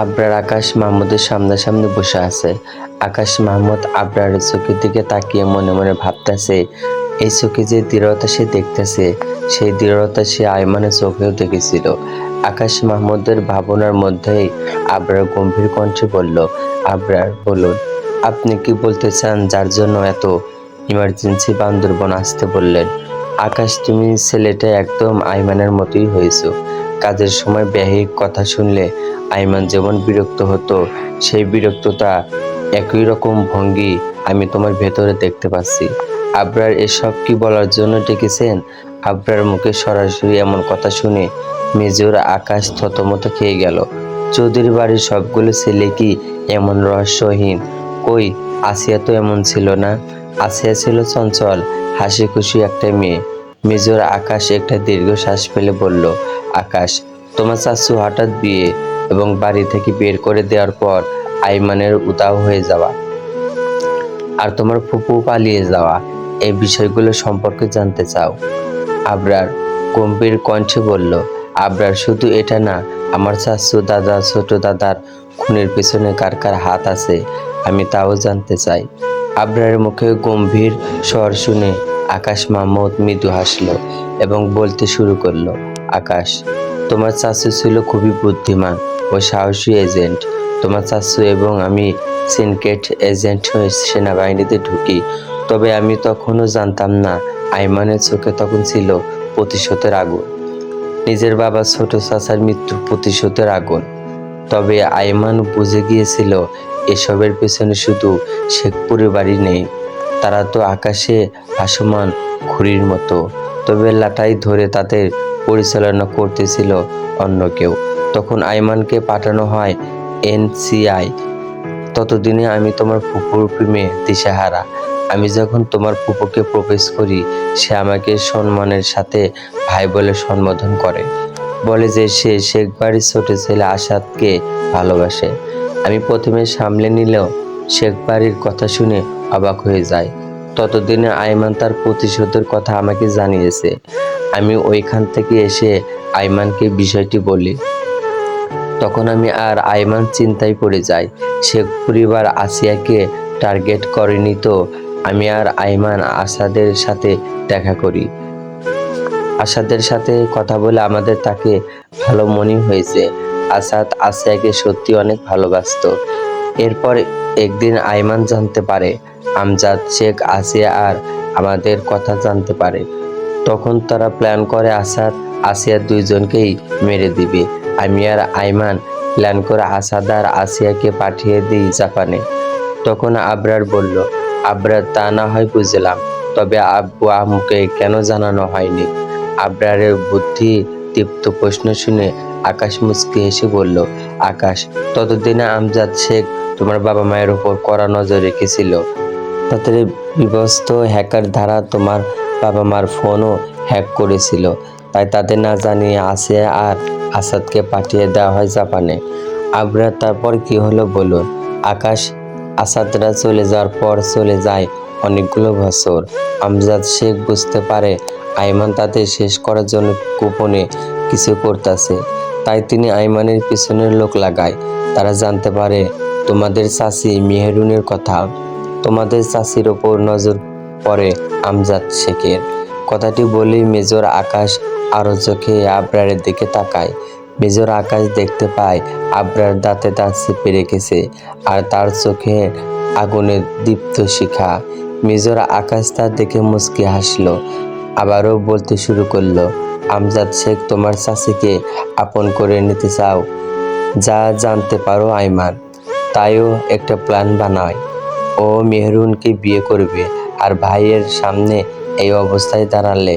আবরার আকাশ মাহমুদের সামনাসামনি বসে আছে। আকাশ মাহমুদ আবরারের চোখের দিকে তাকিয়ে মনে মনে ভাবতেছে, এই চোখে যে দৃঢ়তা সে দেখতেছে, সেই দৃঢ়তা সে আয়মানের চোখেও দেখেছিল। আকাশ মাহমুদের ভাবনার মধ্যেই আবরার গম্ভীর কণ্ঠে বলল, আবরার, বলুন, আপনি কি বলতে চান যার জন্য এত ইমার্জেন্সি বান্দরবন আসতে বললেন? আকাশ, তুমি ছেলেটা একদম আইমানের মতোই হয়েছো। কাজের সময় ব্যাহিক কথা শুনলে আইমান যেমন বিরক্ত হতো, সেই বিরক্ততা একই রকম ভঙ্গি আমি তোমার ভেতরে দেখতে পাচ্ছি। আবরার এসব কি বলার জন্য ডেকেছেন? আবরার মুখে সরাসরি এমন কথা শুনে মেজর আকাশ থতমত খেয়ে গেল। চৌধুরী বাড়ির সবগুলো ছেলে কি এমন রহস্যহীন? কই, আসিয়া তো এমন ছিল না? আসিয়া ছিল চঞ্চল হাসি খুশি একটা মেয়ে। মেজর আকাশ একটা দীর্ঘশ্বাস ফেলে বলল, আকাশ, তোমার চাচু হঠাৎ বিয়ে এবং বাড়ি থেকে বের করে দেওয়ার পর আইমানের উদাও হয়ে যাওয়া আর তোমার ফুপু পালিয়ে যাওয়া, এই বিষয়গুলো সম্পর্কে জানতে চাও। আবরার গম্ভীর কণ্ঠে বলল, আবরার, শুধু এটা না, আমার চাচু দাদা, ছোট দাদার খুনের পেছনে কার কার হাত আছে, আমি তাও জানতে চাই। আবরারের মুখে গম্ভীর স্বর শুনে আকাশ মাহমুদ মৃদু হাসল এবং বলতে শুরু করল, আকাশ, তোমার চাচু ছিল খুবই বুদ্ধিমান ও সাহসী এজেন্ট। তোমার চাচু এবং আমি সিনকেট এজেন্ট হয়ে সেনাবাহিনীতে ঢুকি। তবে আমি তখনও জানতাম না, আইমানের চোখে তখন ছিল প্রতিশোধের আগুন। নিজের বাবা ছোট চাচার মৃত্যুর প্রতিশোধের আগুন। তবে আইমান বুঝে গিয়েছিল, এসবের পেছনে শুধু শেখ পরিবারই নেই। তারা তো আকাশে ভাসমান ঘুড়ির মতো। তবে লাটাই ধরে তাদের পরিচালনা করতেছিল অন্য কেউ। তখন আইমানকে পাঠানো হয় এনসিআই। ততদিনে আমি তোমার ফুপুর প্রেমে দিশাহারা। আমি যখন তোমার ফুপুকে প্রবেশ করি, সে আমাকে সম্মানের সাথে ভাই বলে সম্বোধন করে। বলে যে সে শেখ বাড়ির ছোট ছেলে আসাদকে ভালোবাসে। আমি প্রথমে সামলে নিলেও শেখ বাড়ির কথা শুনে অবাক হয়ে যায়। ততদিনে আইমান তার প্রতিশোধের কথা আমাকে জানিয়েছে। আমি ওইখান থেকে এসে আইমানকে বিষয়টি বলি। তখন আমি আর আইমান চিন্তায় পড়ে যাই। শেখ পরিবার আসিয়াকে টার্গেট করেনি তো। আমি আর আইমান আসাদের সাথে দেখা করি। আসাদের সাথে কথা বলে আমাদের তাকে ভালো মনে হয়েছে। আসাদ আসিয়াকে সত্যি অনেক ভালোবাসতো। এরপর একদিন আইমান জানতে পারে আমজাদ শেখ আসিয়া আর আমাদের কথা জানতে পারে। তখন তারা প্ল্যান করে আসাদ আসিয়া দুইজনকেই মেরে দিবে। আমি আর আইমান প্ল্যান করে আসাদ আর আসিয়াকে পাঠিয়ে দিই জাপানে। তখন আবরার বলল, আবরার, তা না হয় বুঝলাম, তবে আব্বু আম্মুকে কেন জানানো হয়নি? আবরারের বুদ্ধি দীপ্ত প্রশ্ন শুনে আকাশ মুচকি হেসে বলল, আকাশ, ততদিনে আমজাদ শেখ তোমার বাবা মায়ের উপর কড়া নজর রেখেছিল। তাদের বিবস্ত হ্যাকার দ্বারা তোমার বাবা মার ফোনও হ্যাক করেছিল। তাই তাদের না জানিয়ে আসে আর আসাদকে পাঠিয়ে দেওয়া হয় জাপানে। আবরার তারপর কি হলো বলুন। আকাশ, আসাদরা চলে যাওয়ার পর চলে যায় অনেকগুলো বছর। আমজাদ শেখ বুঝতে পারে আইমান তাদের শেষ করার জন্য গোপনে কিছু করতেছে। তাই তিনি আইমানের পিছনের লোক লাগায়। তারা জানতে পারে তোমাদের চাষি মেহরুনের কথা। তোমাদের চাষির ওপর নজর পড়ে আমজাদ শেখের। কথাটি বলেই মেজর আকাশ আরও চোখে আবরারের দিকে তাকায়। মেজর আকাশ দেখতে পায় আবরার দাঁতে দাঁত চেপে রেখেছে আর তার চোখে আগুনের দীপ্ত শিখা। মেজর আকাশ তার দেখে মুচকি হাসলো, আবারও বলতে শুরু করল, আমজাদ শেখ, তোমার চাষিকে আপন করে নিতে চাও, যা জানতে পারো, আইমান। তাইও একটা প্ল্যান বানায়। ও মেহরুনকে বিয়ে করবে আর ভাইয়ের সামনে এই অবস্থায় দাঁড়ালে।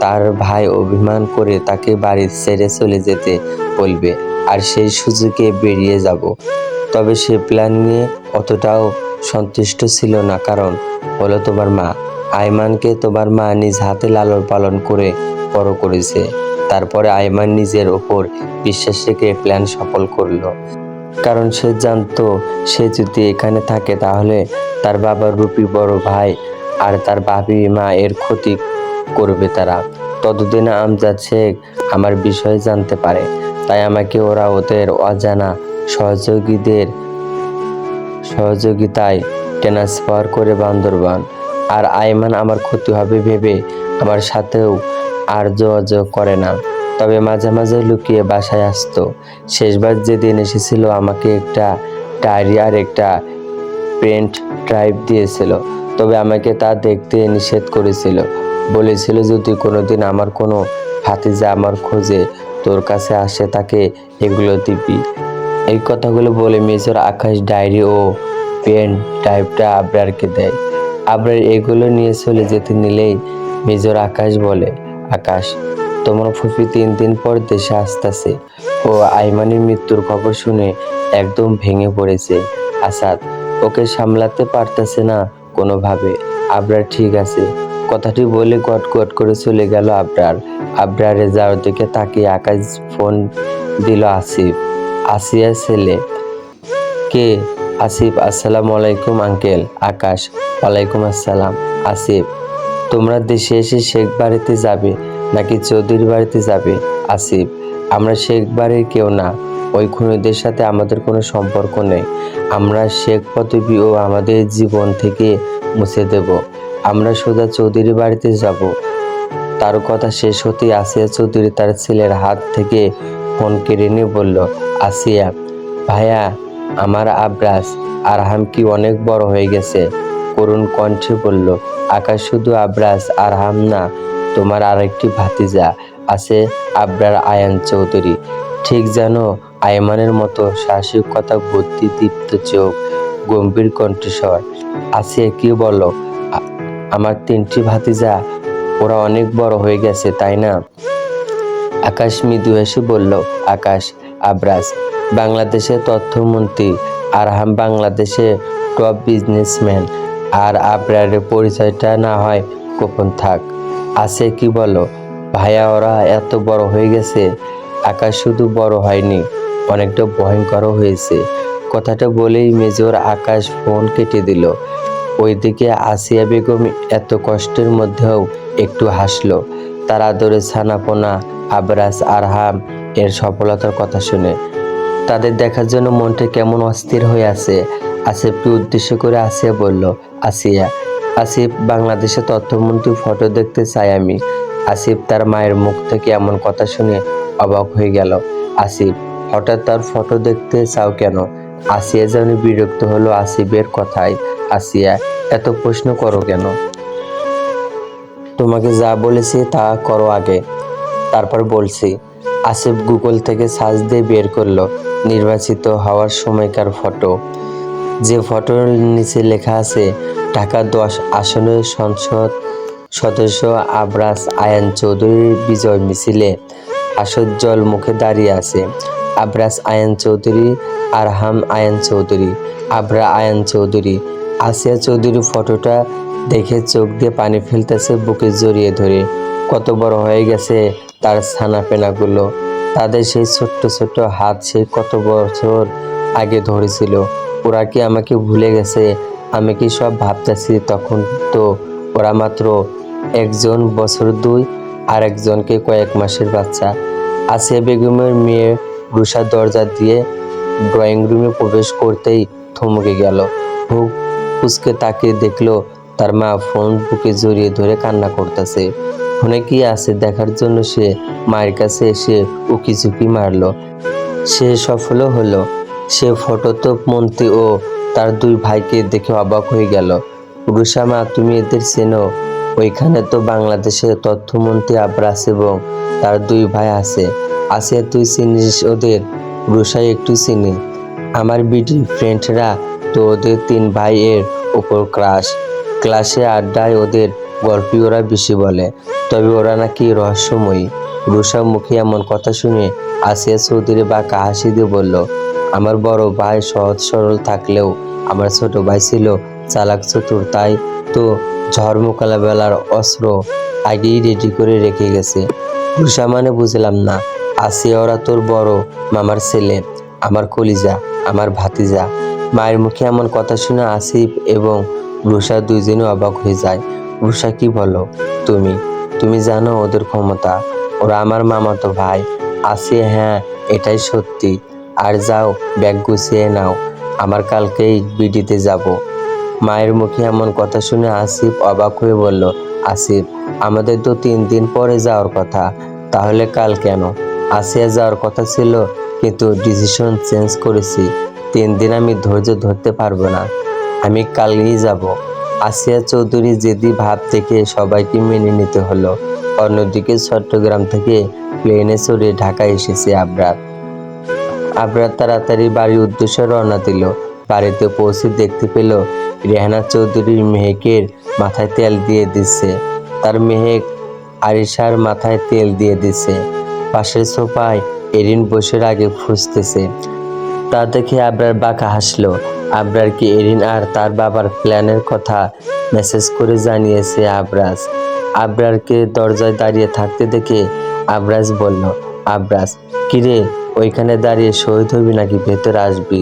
তার ভাই অভিমান করে তাকে বাড়ি ছেড়ে চলে যেতে বলবে, আর সেই সুযোগে বেরিয়ে যাব। তবে সে প্ল্যান নিয়ে অতটাও সন্তুষ্ট ছিল না, কারণ হলো তোমার মা। আইমানকে তোমার মা নিজ হাতে লালন পালন করে বড় করেছে। তারপরে আইমান নিজের ওপর বিশ্বাস রেখে প্ল্যান সফল করল। কারণ সে জানতো, সে যদি এখানে থাকে তাহলে তার বাবার রূপী বড় ভাই আর তার বাপি মা এর ক্ষতি করবে তারা। ততদিনে আমজাদ শেখ আমার বিষয়ে জানতে পারে, তাই আমাকে ওরা ওদের অজানা সহযোগীদের সহযোগিতায় ট্রান্সফার করে বান্দরবান। আর আইমান, আমার ক্ষতি হবে ভেবে আমার সাথেও আর যোগাযোগ করে না। তবে মাঝে মাঝে লুকিয়ে বাসায় আসতো। শেষবার যেদিন এসেছিল, আমাকে একটা ডায়েরি আর একটা পেন্ট ড্রাইভ দিয়েছিল। তবে আমাকে তা দেখতে নিষেধ করেছিল। বলেছিল, যদি কোনোদিন আমার কোনো ভাতিজা আমার খোঁজে, তোর কাছে আসে, তাকে এগুলো দিবি। এই কথাগুলো বলে মেজর আকাশ ডায়েরি ও পেন টাইপটা আবরারকে দেয়। আবরার এগুলো নিয়ে চলে যেতে নিলেই মেজর আকাশ বলে, আকাশ তোমার ফুফি তিন দিন পর দেশে আসতেছে ও আইমানের মৃত্যুর খবর শুনে একদম ভেঙে পড়েছে। আসাদ, ওকে সামলাতে পারতেছে না কোনোভাবে। আবরার ঠিক আছে। কথাটি বলে গট গট করে চলে গেল আবরার। আবরারের যাওয়ার দিকে তাকিয়ে আকাশ ফোন দিল আসিফ। আসিয়া ছেলে। কে? আসিফ, আসসালামু আলাইকুম আঙ্কেল। আকাশ, ওয়ালাইকুম আসসালাম। আসিফ, তোমরা দেশে এসে শেখ বাড়িতে যাবে। নাকি চৌধুরীর বাড়িতে যাবে? আসিফ, আমরা শেখ বাড়ির কেউ না। ওই খুনিদের সাথে আমাদের কোনো সম্পর্ক নেই। আমরা শেখ পদবী ও আমাদের জীবন থেকে মুছে দেব। আমরা সোজা চৌধুরী বাড়িতে যাব। তার কথা শেষ হতেই আসিয়া চৌধুরী তার ছেলের হাত থেকে ফোন কেড়ে নিয়ে বলল, আসিয়া, ভাইয়া, আমার আব্রাস আরহাম কি অনেক বড় হয়ে গেছে? করুণ কণ্ঠে বলল, আকাশ শুধু আব্রাস, আরহাম না তোমার আরেকটি ভাতিজা আছে আবরার আয়ান চৌধুরী। ঠিক যেন আয়মানের মতো সাহসিক কথা বুদ্ধি দীপ্ত চোখ, গম্ভীর কণ্ঠস্বর। আছে কি বলো? আমার তিনটি ভাতিজা, ওরা অনেক বড় হয়ে গেছে, তাই না? আকাশ মৃদু হেসে বলল, আকাশ আব্রাস বাংলাদেশের তথ্যমন্ত্রী, আরহাম বাংলাদেশে টপ বিজনেসম্যান আর আবরারের পরিচয়টা না হয় গোপন থাক। আছে কি বলো? ভাইয়া, ওরা এত বড় হয়ে গেছে, আকাশ শুধু বড় হয়নি, অনেকটা ভয়ঙ্করও হয়েছে। কথাটা বলেই মেজর আকাশ ফোন কেটে দিল। ওইদিকে আসিয়া বেগম এত কষ্টের মধ্যেও একটু হাসলো। তার আদরে ছানাপোনা, আবরাস, আরহাম এর সফলতার কথা শুনে। তাদের দেখার জন্য মনটা কেমন অস্থির হয়ে আছে আসিফকে উদ্দেশ্য করে আসিয়া বলল, আসিয়া। আসিফ বাংলাদেশে তথ্যমন্ত্রী ফটো দেখতে চাই আমি। আসিফ তার মায়ের মুখ থেকে এমন কথা শুনে অবাক হয়ে গেল। আসিফ, হঠাৎ তার ফটো দেখতে চাও কেন? আসিয়া যেন বিরক্ত হলো আসিফের কথায়। আসিয়া, এত প্রশ্ন করো কেন? তোমাকে যা বলেছি তা করো আগে। তারপর বলছি, আসিফ গুগল থেকে সার্চ দিয়ে বের করল। নির্বাচিত হওয়ার সময়কার ফটো যে ফটোর নিচে লেখা আছে, ঢাকা দশ আসনের সংসদ সদস্য আবরাস আয়ান চৌধুরীর বিজয় মিছিলে হাসজ্জ্বল মুখে দাঁড়িয়ে আছে। আবরাস আয়ান চৌধুরী, আরহাম আয়ান চৌধুরী, আবরা আয়ান চৌধুরী। আসিয়া চৌধুরী ফটোটা দেখে চোখ দিয়ে পানি ফেলতেছে বুকে জড়িয়ে ধরে। কত বড় হয়ে গেছে তার ছানা পেনাগুলো তাদের সেই ছোট্ট ছোট্ট হাত সেই কত বছর আগে ধরেছিল। ওরা কি আমাকে ভুলে গেছে? আমি কি সব ভাবতেছি তখন তো? ওরা মাত্র একজন বছর দুই আর একজনকে কয়েক মাসের বাচ্চা। আসিয়া বেগমের মেয়ে রুষা দরজা দিয়ে ড্রয়িং রুমে প্রবেশ করতেই থমকে গেল। হুক ফুসকে তাকিয়ে দেখল তার মা ফোন বুকে জড়িয়ে ধরে কান্না করতেছে। ফোনে কি আছে দেখার জন্য সে মায়ের কাছে এসে উকি ঝুঁকি মারলো। সে সফলও হলো। সে ফটোতপ মন্ত্রী ও তার দুই ভাইকে দেখে অবাক হয়ে গেল। রুষা মা, তুমি এদের চেনো? ওইখানে তো বাংলাদেশের তথ্যমন্ত্রী আব্রাস এবং তার দুই ভাই আছে। আছে তুই চিনিস ওদের? রুষাই একটু চিনি। আমার বিডি ফ্রেন্ডরা তো ওদের তিন ভাই এর উপর ক্রাশ। ক্লাসে আড্ডায় ওদের গল্পই ওরা বেশি বলে, তবে ওরা নাকি রহস্যময়ী। রুষা মুখে এমন কথা শুনে আসিয়া চৌধুরী বা কাহাসি দিয়ে বলল আমার বড় ভাই সহজ সরল থাকলেও আমার ছোট ভাই ছিল চালাক চতুর, তাই তো ঝড় মোকাবেলার অস্ত্র আগেই রেডি করে রেখে গেছে। রুষা মানে বুঝলাম না আসিয়া ওরা তোর বড় মামার ছেলে, আমার কলিজা, আমার ভাতিজা। মায়ের মুখে এমন কথা শুনে আসিফ এবং রুষা দুইজনে অবাক হয়ে যায়। রুষা কি বলো তুমি? তুমি জানো ওদের ক্ষমতা। ওরা আমার মামাতো ভাই। আসিয়া হ্যাঁ এটাই সত্যি। আর যাও, ব্যাগ গুছিয়ে নাও। আমার কালকেই বিডিতে যাব। মায়ের মুখে এমন কথা শুনে আসিফ অবাক হয়ে বলল, আসিফ, আমাদের তো তিন দিন পরে যাওয়ার কথা। তাহলে কাল কেন? আসিয়া যাওয়ার কথা ছিল, কিন্তু ডিসিশন চেঞ্জ করেছি। তিন দিন আমি ধৈর্য ধরতে পারব না। আমি কালই যাব। আসিয়া চৌধুরী জেদি ভাব থেকে সবাইকে মেনে নিতে হলো। অন্যদিকে চট্টগ্রাম থেকে প্লেনে চড়ে ঢাকা এসেছে আবরার আবরার তাড়াতাড়ি বাড়ির উদ্দেশ্যে রওনা দিল। বাড়িতে পৌঁছে দেখতে পেল রেহানা চৌধুরীর মেহেকের মাথায় তেল দিয়ে দিচ্ছে। তার মেহেক আরিশার মাথায় তেল দিয়ে দিচ্ছে। পাশের সোফায় এরিন বসে আগে ফুসতেছে। তা দেখে আবরার বাঁকা হাসলো। আবরারকে এরিন আর তার বাবার প্ল্যানের কথা মেসেজ করে জানিয়েছে আবরাজ? আবরারকে দরজায় দাঁড়িয়ে থাকতে দেখে আবরাজ বলল আবরাজ, কিরে, ওইখানে দাঁড়িয়ে শহীদ হবি নাকি? ভেতরে আসবি।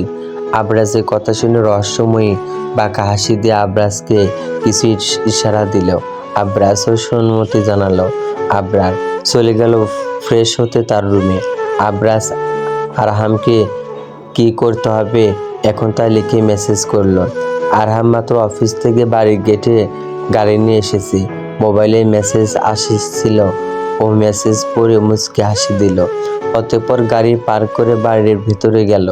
আবরাজের কথা শুনে রহস্যময়ী বাঁকা হাসি দিয়ে আবরাজকে কিছু ইশারা দিল। আবরাজও সম্মতি জানালো। আবরার চলে গেল ফ্রেশ হতে তার রুমে। আবরাজ আরহামকে, কি করতে হবে? এখন তা লিখে মেসেজ করল। আরহাম মাত্র অফিস থেকে বাড়ির গেটে গাড়ি নিয়ে এসেছি। মোবাইলে মেসেজ আসছিল। ও মেসেজ পড়ে মুচকে হাসি দিল। অতঃপর গাড়ি পার করে বাড়ির ভিতরে গেল।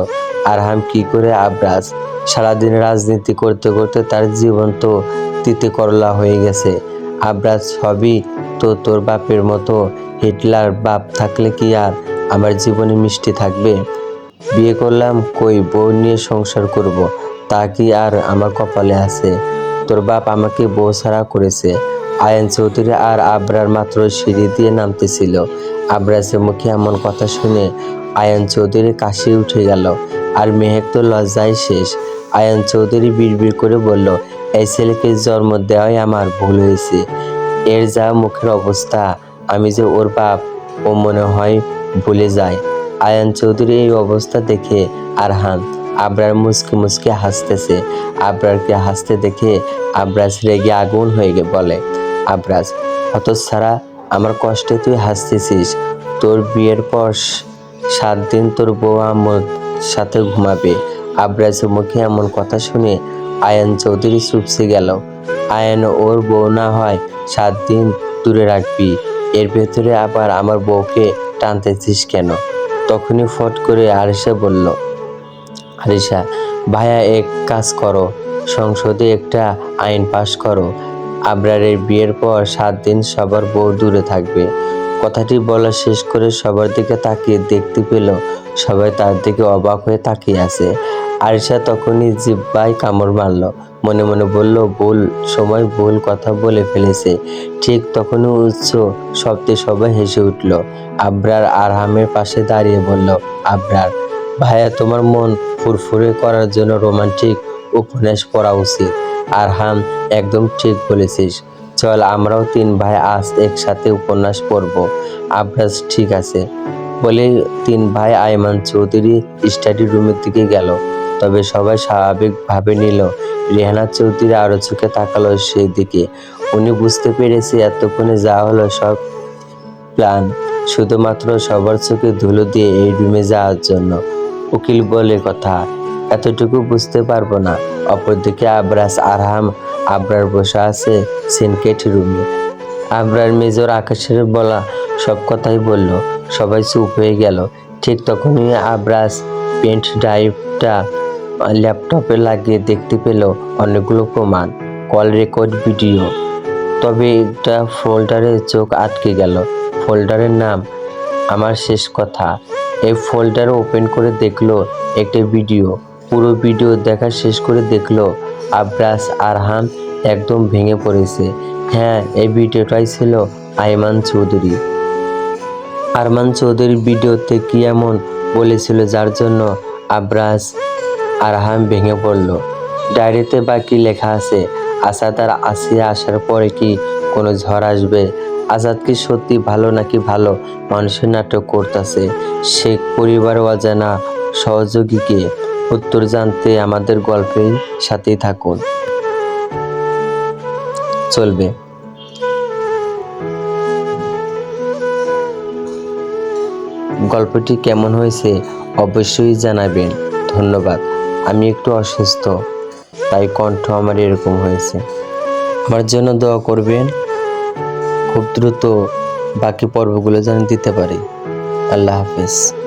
আরহাম কি করে আবরাজ? সারাদিন রাজনীতি করতে করতে তার জীবন তো তিতে করলা হয়ে গেছে। আবরাজ সবই তো তোর বাপের মতো হিটলার বাপ থাকলে কি আর আমার জীবনে মিষ্টি থাকবে? বিয়ে করলাম কই, বউ নিয়ে সংসার করব। তা কি আর আমার কপালে আছে? তোর বাপ আমাকে বউ ছাড়া করেছে। আয়ন চৌধুরী আর আবরার মাত্র সিঁড়ি দিয়ে নামতেছিল। আবরাজের মুখে এমন কথা শুনে আয়ন চৌধুরী কাশি উঠে গেল আর মেহেক তো লজ্জায় শেষ। আয়ন চৌধুরী বিড়বিড় করে বলল, এই ছেলেকে জন্ম দেওয়াই আমার ভুল হয়েছে। এর যা মুখের অবস্থা, আমি যে ওর বাপ, ও মনে হয় ভুলে যায়। আয়ান চৌধুরী এই অবস্থা দেখে আরহান আবরার মুসকে মুসকে হাসতেছে। আবরারকে হাসতে দেখে আবরাজ রেগে আগুন হয়ে বলে আবরাজ হত ছাড়া আমার কষ্টে তুই হাসতেছিস। তোর বিয়ের পর সাত দিন তোর বউ আমার সাথে ঘুমাবে। আবরাজের মুখে এমন কথা শুনে আয়ান চৌধুরী চুপসে গেল। আয়ান, ওর বউ না হয় সাত দিন দূরে রাখবি। এর ভেতরে আবার আমার বউকে টানতেছিস কেন? তখনই ফট করে আরিসা বলল আরিসা ভাইয়া এক কাজ করো। সংসদে একটা আইন পাশ করো। আবরারের বিয়ের পর সাত দিন সবার বউ দূরে থাকবে। কথাটি বলা শেষ করে সবার দিকে তাকিয়ে দেখতে পেল, সবাই তার দিকে অবাক হয়ে তাকিয়ে আছে। আরিশা তখনই জিব্বায় কামড় মারল, মনে মনে বলল, ভুল সময় ভুল কথা বলে ফেলেছে। ঠিক তখনই উচ্চ শব্দে সবাই হেসে উঠল। আবরার আরহামের পাশে দাঁড়িয়ে বলল, আবরার, ভাইয়া, তোমার মন ফুরফুরে করার জন্য রোমান্টিক উপন্যাস পড়া উচিত। আরহাম, একদম ঠিক বলেছিস। চল আমরাও তিন ভাই আজ একসাথে উপন্যাস পড়ব। আবরাজ, ঠিক আছে। বলে তিন ভাই আয়মান চৌধুরী স্টাডি রুমের দিকে গেল। তবে সবাই স্বাভাবিকভাবে নিল। রেহানা চৌধুরী আরও চোখে তাকালো সেই দিকে উনি বুঝতে পেরেছে এতক্ষণে যা হলো সব প্ল্যান। শুধুমাত্র সবার চোখে ধুলো দিয়ে এই রুমে যাওয়ার জন্য। উকিল বলে কথা। এতটুকু বুঝতে পারব না। অপরদিকে আবরাজ আরহাম, আবরার বসে আছে সিনকেট রুমে। আবরার মেজর আকাশের বলা সব কথাই বলল। সবাই চুপ হয়ে গেল। ঠিক তখনই আবরাজ পেন্ট ড্রাইভটা ল্যাপটপে লাগিয়ে দেখতে পেল অনেকগুলো প্রমাণ, কল রেকর্ড, ভিডিও। তবে একটা ফোল্ডারে চোখ আটকে গেল। ফোল্ডারের নাম, আমার শেষ কথা। এই ফোল্ডার ওপেন করে দেখল একটা ভিডিও। পুরো ভিডিও দেখা শেষ করে দেখল, আবরাস আরহাম একদম ভেঙে পড়েছে। হ্যাঁ এই ভিডিওটাই ছিল আইমান চৌধুরী। আরমান চৌধুরীর ভিডিওতে কি এমন বলেছিল যার জন্য আবরাজ আরহাম ভেঙে পড়ল? ডায়েরিতে বা কি লেখা আছে, আসাদ আর আসিয়া আসার পরে কি কোনো ঝড় আসবে? আজাদ কি সত্যি ভালো নাকি ভালো মানুষের নাটক করতেছে? শেখ পরিবার অজানা সহযোগীকে উত্তর জানতে আমাদের গল্পের সাথেই থাকুন। চলবে। গল্পটি কেমন হয়েছে অবশ্যই জানাবেন। ধন্যবাদ। আমি একটু অসুস্থ, তাই কণ্ঠ আমার এরকম হয়েছে। আমার জন্য দোয়া করবেন। খুব দ্রুত বাকি পর্বগুলো যেন দিতে পারি। আল্লাহ হাফেজ।